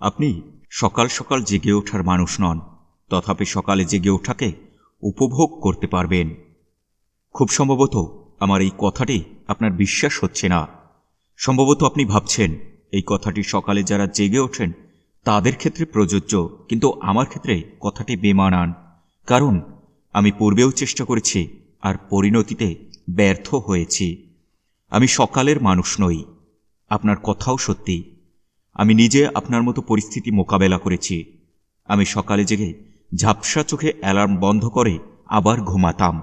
আপনি সকাল সকাল জেগে ওঠার মানুষ নন, তথাপি সকালে জেগে ওঠাকে উপভোগ করতে পারবেন। খুব সম্ভবত আমার এই কথাটি আপনার বিশ্বাস হচ্ছে না। সম্ভবত আপনি ভাবছেন, এই কথাটি সকালে যারা জেগে ওঠেন, তাদের ক্ষেত্রে প্রযোজ্য, কিন্তু আমার ক্ষেত্রে কথাটি বেমানান, কারণ আমি পূর্বেও চেষ্টা করেছি আর পরিণতিতে ব্যর্থ হয়েছি। আমি সকালের মানুষ নই, আপনার কথাও সত্যি। আমি নিজে আপনার মতো পরিস্থিতি মোকাবেলা করেছি। আমি সকালে জেগে ঝাপসা চোখে অ্যালার্ম বন্ধ করে আবার ঘুমাতাম।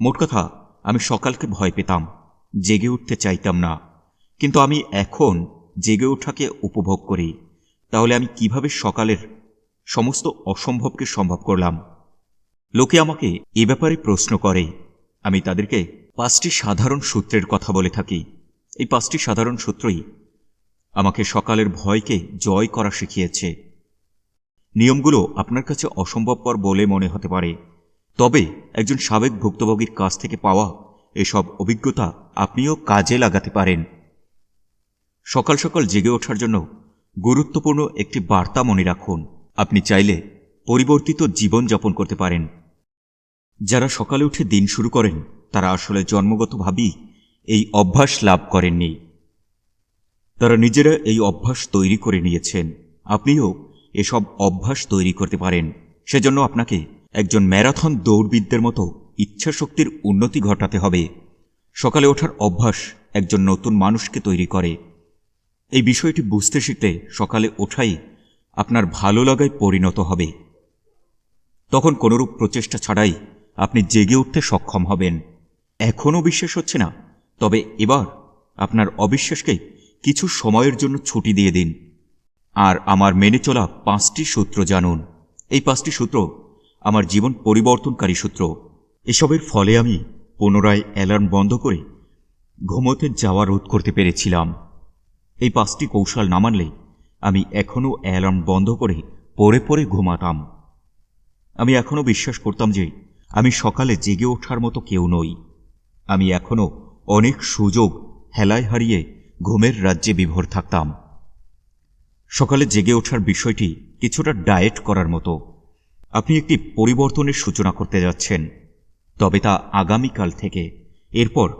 মোট কথা, আমি সকালকে ভয় পেতাম, জেগে উঠতে চাইতাম না। কিন্তু আমি এখন জেগে ওঠাকে উপভোগ করি। তাহলে আমি কীভাবে সকালের সমস্ত অসম্ভবকে সম্ভব করলাম? লোকে আমাকে এ ব্যাপারে প্রশ্ন করে। আমি তাদেরকে পাঁচটি সাধারণ সূত্রের কথা বলে থাকি। এই পাঁচটি সাধারণ সূত্রই আমাকে সকালের ভয়কে জয় করা শিখিয়েছে। নিয়মগুলো আপনার কাছে অসম্ভবপর বলে মনে হতে পারে। তবে একজন সাবেক ভুক্তভোগীর কাছ থেকে পাওয়া এসব অভিজ্ঞতা আপনিও কাজে লাগাতে পারেন। সকাল সকাল জেগে ওঠার জন্য গুরুত্বপূর্ণ একটি বার্তা মনে রাখুন। আপনি চাইলে পরিবর্তিত জীবনযাপন করতে পারেন। যারা সকালে উঠে দিন শুরু করেন, তারা আসলে জন্মগতভাবেই এই অভ্যাস লাভ করেননি। তারা নিজেরা এই অভ্যাস তৈরি করে নিয়েছেন। আপনিও এসব অভ্যাস তৈরি করতে পারেন। সেজন্য আপনাকে একজন ম্যারাথন দৌড়বিদদের মতো ইচ্ছাশক্তির উন্নতি ঘটাতে হবে। সকালে ওঠার অভ্যাস একজন নতুন মানুষকে তৈরি করে। এই বিষয়টি বুঝতে শিখলে সকালে ওঠাই আপনার ভালো লাগায় পরিণত হবে। তখন কোনোরূপ প্রচেষ্টা ছাড়াই আপনি জেগে উঠতে সক্ষম হবেন। এখনও বিশ্বাস হচ্ছে না, তবে এবার আপনার অবিশ্বাসকে কিছু সময়ের জন্য ছুটি দিয়ে দিন। আর আমার মেনে চলা পাঁচটি সূত্র জানুন। এই পাঁচটি সূত্র আমার জীবন পরিবর্তনকারী সূত্র। এসবের ফলে আমি পুনরায় অ্যালার্ম বন্ধ করে ঘুমোতে যাওয়া রোধ করতে পেরেছিলাম। এই পাঁচটি কৌশল না মানলে আমি এখনও অ্যালার্ম বন্ধ করে পরে পরে ঘুমাতাম। আমি এখনও বিশ্বাস করতাম যে আমি সকালে জেগে ওঠার মতো কেউ নই। আমি এখনও অনেক সুযোগ হেলায় হারিয়ে ঘুমের রাজ্যে বিভোর থাকতাম। সকালে জেগে ওঠার বিষয়টি কিছুটা ডায়েট করার মতো। আপনি একটি পরিবর্তনের সূচনা করতে যাচ্ছেন, তবে তা আগামীকাল থেকে। এরপর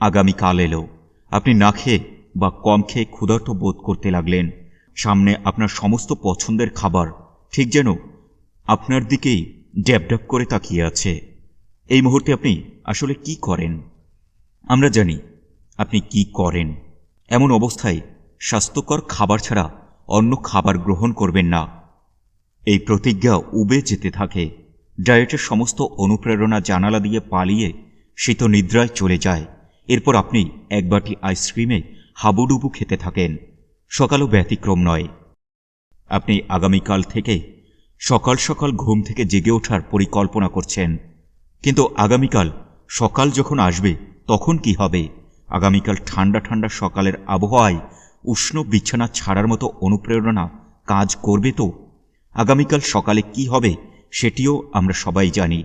আগামীকাল এলো। আপনি না খেয়ে বা কম খেয়ে ক্ষুধার্ত বোধ করতে লাগলেন। সামনে আপনার সমস্ত পছন্দের খাবার ঠিক যেন আপনার দিকেই ড্যাব ড্যাব করে তাকিয়ে আছে। এই মুহূর্তে আপনি আসলে কি করেন? আমরা জানি আপনি কি করেন। এমন অবস্থায় স্বাস্থ্যকর খাবার ছাড়া অন্য খাবার গ্রহণ করবেন না। এই প্রতিজ্ঞা উবে যেতে থাকে। ডায়েটের সমস্ত অনুপ্রেরণা জানালা দিয়ে পালিয়ে শীত নিদ্রায় চলে যায়। এরপর আপনি এক বাটি আইসক্রিমে হাবুডুবু খেতে থাকেন। সকালও ব্যতিক্রম নয়। আপনি আগামীকাল থেকে সকাল সকাল ঘুম থেকে জেগে ওঠার পরিকল্পনা করছেন। কিন্তু আগামীকাল সকাল যখন আসবে, তখন কি হবে? আগামীকাল ঠান্ডা ঠান্ডা সকালের আবহাওয়ায় উষ্ণ বিছানা ছাড়ার মতো অনুপ্রেরণা কাজ করবে তো? আগামীকাল সকালে কি হবে সেটিও আমরা সবাই জানি।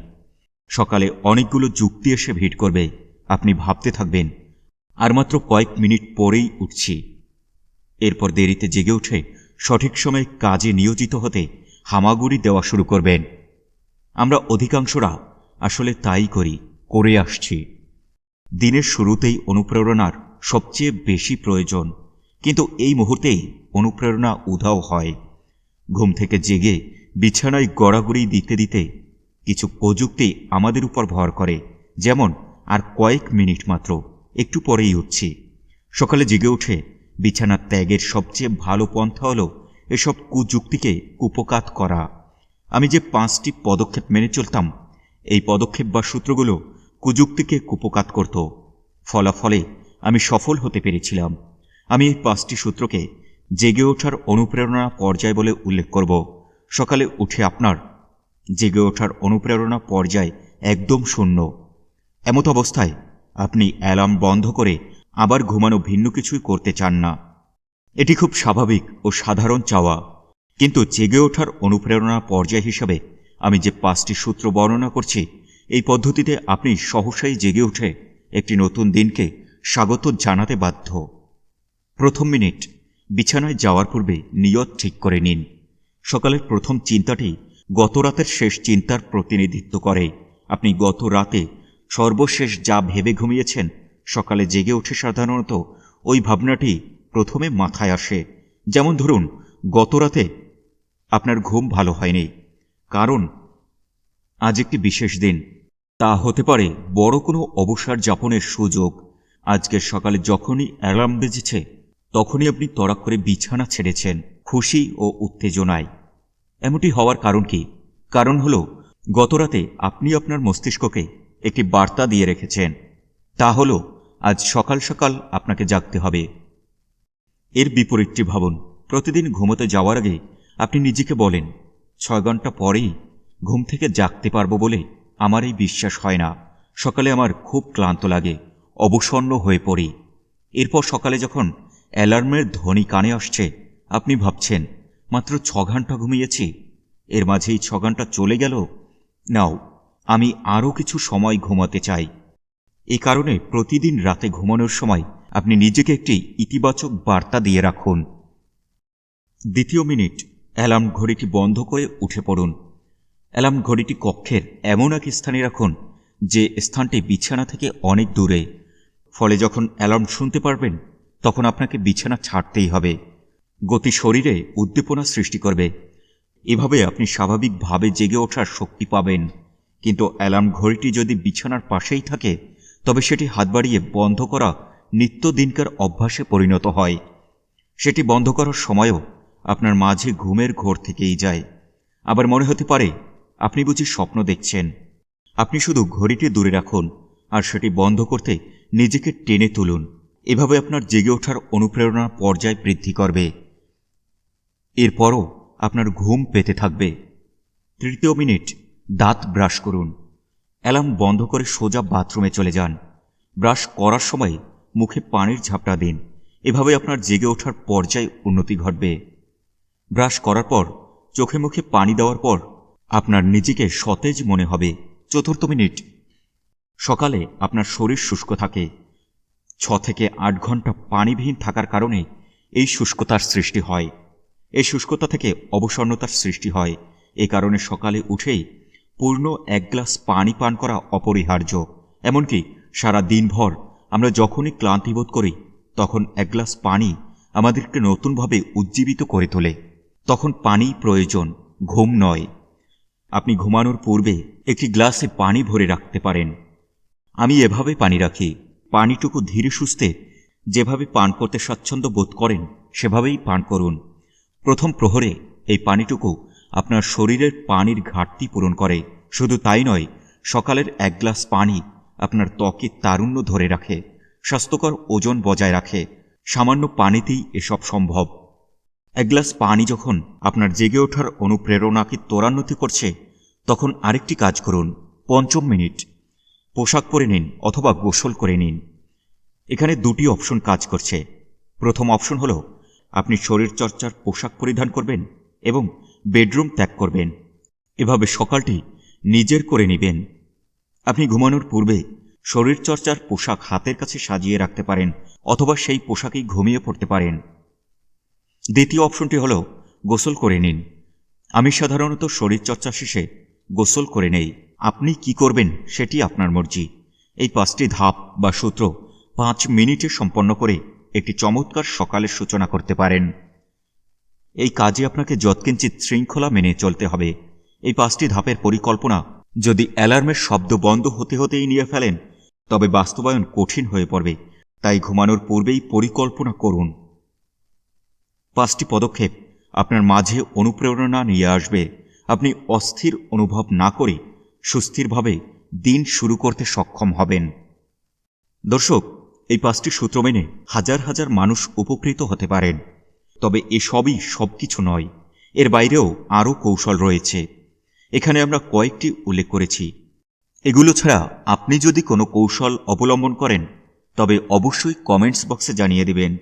সকালে অনেকগুলো যুক্তি এসে ভিড় করবে, আপনি ভাবতে থাকবেন। আর মাত্র কয়েক মিনিট পরেই উঠছি। এরপর দেরিতে জেগে উঠে সঠিক সময়ে কাজে নিয়োজিত হতে হামাগুড়ি দেওয়া শুরু করবেন। আমরা অধিকাংশরা আসলে তাই করি, করে আসছি। দিনের শুরুতেই অনুপ্রেরণার সবচেয়ে বেশি প্রয়োজন। কিন্তু এই মুহূর্তেই অনুপ্রেরণা উধাও হয়। ঘুম থেকে জেগে, বিছানায় গড়াগড়ি দিতে দিতে কিছু প্রযুক্তি আমাদের উপর ভর করে। যেমন, আর কয়েক মিনিট মাত্র, একটু পরেই উঠছি। সকালে জেগে উঠে বিছানা ত্যাগের সবচেয়ে ভালো পন্থা হল এসব কুযুক্তিকে কুপকাত করা। আমি যে পাঁচটি পদক্ষেপ মেনে চলতাম, এই পদক্ষেপ বা সূত্রগুলো কুযুক্তিকে কুপকাত করত। ফলাফলে আমি সফল হতে পেরেছিলাম। আমি এই পাঁচটি সূত্রকে জেগে ওঠার অনুপ্রেরণা পর্যায় বলে উল্লেখ করব। সকালে উঠে আপনার জেগে ওঠার অনুপ্রেরণা পর্যায় একদম শূন্য। এমত অবস্থায় আপনি অ্যালার্ম বন্ধ করে আবার ঘুমানো ভিন্ন কিছুই করতে চান না। এটি খুব স্বাভাবিক ও সাধারণ চাওয়া। কিন্তু জেগে ওঠার অনুপ্রেরণা পর্যায় হিসাবে আমি যে পাঁচটি সূত্র বর্ণনা করছি এই পদ্ধতিতে আপনি সহসাই জেগে উঠে একটি নতুন দিনকে স্বাগত জানাতে বাধ্য। প্রথম মিনিট, বিছানায় যাওয়ার পূর্বে নিয়ত ঠিক করে নিন। সকালের প্রথম চিন্তাটি গত রাতের শেষ চিন্তার প্রতিনিধিত্ব করে। আপনি গত রাতে সর্বশেষ যা ভেবে ঘুমিয়েছেন সকালে জেগে ওঠে সাধারণত ওই ভাবনাটি প্রথমে মাথায় আসে। যেমন ধরুন গত রাতে আপনার ঘুম ভালো হয়নি। কারণ, আজ একটি বিশেষ দিন। তা হতে পারে বড় কোনো অবসর যাপনের সুযোগ। আজকের সকালে যখনই অ্যালার্ম বেজেছে, তখনই আপনি তড়াক করে বিছানা ছেড়েছেন, খুশি ও উত্তেজনায়। এমনটি হওয়ার কারণ কি? কারণ হল, গতরাতে আপনি আপনার মস্তিষ্ককে একটি বার্তা দিয়ে রেখেছেন। তা হল, আজ সকাল সকাল আপনাকে জাগতে হবে। এর বিপরীতটি ভাবুন, প্রতিদিন ঘুমোতে যাওয়ার আগে আপনি নিজেকে বলেন, ছয় ঘণ্টা পরেই ঘুম থেকে জাগতে পারব বলে আমার এই বিশ্বাস হয় না। সকালে আমার খুব ক্লান্ত লাগে, অবসন্ন হয়ে পড়ি। এরপর সকালে যখন অ্যালার্মের ধ্বনি কানে আসছে, আপনি ভাবছেন, মাত্র ছ ঘণ্টা ঘুমিয়েছি, এর মাঝেই ছ ঘণ্টা চলে গেল? নাও, আমি আরও কিছু সময় ঘুমাতে চাই। এই কারণে প্রতিদিন রাতে ঘুমানোর সময় আপনি নিজেকে একটি ইতিবাচক বার্তা দিয়ে রাখুন। দ্বিতীয় মিনিট, অ্যালার্ম ঘড়িটি বন্ধ করে উঠে পড়ুন। অ্যালার্ম ঘড়িটি কক্ষের এমন এক স্থানে রাখুন যে স্থানটি বিছানা থেকে অনেক দূরে। ফলে যখন অ্যালার্ম শুনতে পারবেন, তখন আপনাকে বিছানা ছাড়তেই হবে। গতি শরীরে উদ্দীপনা সৃষ্টি করবে। এভাবে আপনি স্বাভাবিকভাবে জেগে ওঠার শক্তি পাবেন। কিন্তু অ্যালার্ম ঘড়িটি যদি বিছানার পাশেই থাকে, তবে সেটি হাত বাড়িয়ে বন্ধ করা নিত্যদিনকার অভ্যাসে পরিণত হয়। সেটি বন্ধ করার সময়ও আপনার মাঝে ঘুমের ঘোর থেকেই যায়। আবার মনে হতে পারে আপনি বুঝি স্বপ্ন দেখছেন। আপনি শুধু ঘড়িটি দূরে রাখুন আর সেটি বন্ধ করতে নিজেকে টেনে তুলুন। এভাবে আপনার জেগে ওঠার অনুপ্রেরণার পর্যায় বৃদ্ধি করবে। এরপরও আপনার ঘুম পেতে থাকবে। তৃতীয় মিনিট, দাঁত ব্রাশ করুন। অ্যালার্ম বন্ধ করে সোজা বাথরুমে চলে যান। ব্রাশ করার সময় মুখে পানির ঝাপটা দিন। এভাবে আপনার জেগে ওঠার পর্যায়ে উন্নতি ঘটবে। ব্রাশ করার পর, চোখে মুখে পানি দেওয়ার পর আপনার নিজেকে সতেজ মনে হবে। চতুর্থ মিনিট। সকালে আপনার শরীর শুষ্ক থাকে। ছ থেকে আট ঘণ্টা পানিবিহীন থাকার কারণে এই শুষ্কতার সৃষ্টি হয়। এই শুষ্কতা থেকে অবসন্নতার সৃষ্টি হয়। এ কারণে সকালে উঠেই পূর্ণ এক গ্লাস পানি পান করা অপরিহার্য। এমনকি সারা দিনভর আমরা যখনই ক্লান্তি বোধ করি, তখন এক গ্লাস পানি আমাদেরকে নতুনভাবে উজ্জীবিত করে তোলে। তখন পানি প্রয়োজন, ঘুম নয়। আপনি ঘুমানোর পূর্বে একটি গ্লাসে পানি ভরে রাখতে পারেন। আমি এভাবে পানি রাখি। পানিটুকু ধীরে সুস্থে যেভাবে পান করতে স্বাচ্ছন্দ্য বোধ করেন, সেভাবেই পান করুন। প্রথম প্রহরে এই পানিটুকু আপনার শরীরের পানির ঘাটতি পূরণ করে। শুধু তাই নয়, সকালের এক গ্লাস পানি আপনার ত্বকে তারুণ্য ধরে রাখে, স্বাস্থ্যকর ওজন বজায় রাখে। সামান্য পানিতেই এসব সম্ভব। এক গ্লাস পানি যখন আপনার জেগে ওঠার অনুপ্রেরণাকে ত্বরান্বিত করছে, তখন আরেকটি কাজ করুন, পঞ্চম মিনিট। পোশাক পরে নিন অথবা গোসল করে নিন। এখানে দুটি অপশন কাজ করছে। প্রথম অপশন হল, আপনি শরীরচর্চার পোশাক পরিধান করবেন এবং বেডরুম ত্যাগ করবেন। এভাবে সকালটি নিজের করে নেবেন। আপনি ঘুমানোর পূর্বে শরীরচর্চার পোশাক হাতের কাছে সাজিয়ে রাখতে পারেন অথবা সেই পোশাকেই ঘুমিয়ে পড়তে পারেন। দ্বিতীয় অপশনটি হল, গোসল করে নিন। আমি সাধারণত শরীরচর্চা শেষে গোসল করে নেই। আপনি কি করবেন সেটি আপনার মর্জি। এই পাঁচটি ধাপ বা সূত্র পাঁচ মিনিটে সম্পন্ন করে একটি চমৎকার সকালের সূচনা করতে পারেন। এই কাজে আপনাকে যৎকিঞ্চিত শৃঙ্খলা মেনে চলতে হবে। এই পাঁচটি ধাপের পরিকল্পনা যদি অ্যালার্মের শব্দ বন্ধ হতে হতেই নিয়ে ফেলেন, তবে বাস্তবায়ন কঠিন হয়ে পড়বে। তাই ঘুমানোর পূর্বেই পরিকল্পনা করুন। পাঁচটি পদক্ষেপ আপনার মাঝে অনুপ্রেরণা নিয়ে আসবে। আপনি অস্থির অনুভব না করে সুস্থিরভাবে দিন শুরু করতে সক্ষম হবেন। দর্শক, এই পাঁচটি সূত্র মেনে হাজার হাজার মানুষ উপকৃত হতে পারেন। তবে এসবই সব কিছু নয়, এর বাইরেও আরও কৌশল রয়েছে। এখানে আমরা কয়েকটি উল্লেখ করেছি। এগুলো ছাড়া আপনি যদি কোনো কৌশল অবলম্বন করেন, তবে অবশ্যই কমেন্টস বক্সে জানিয়ে দেবেন।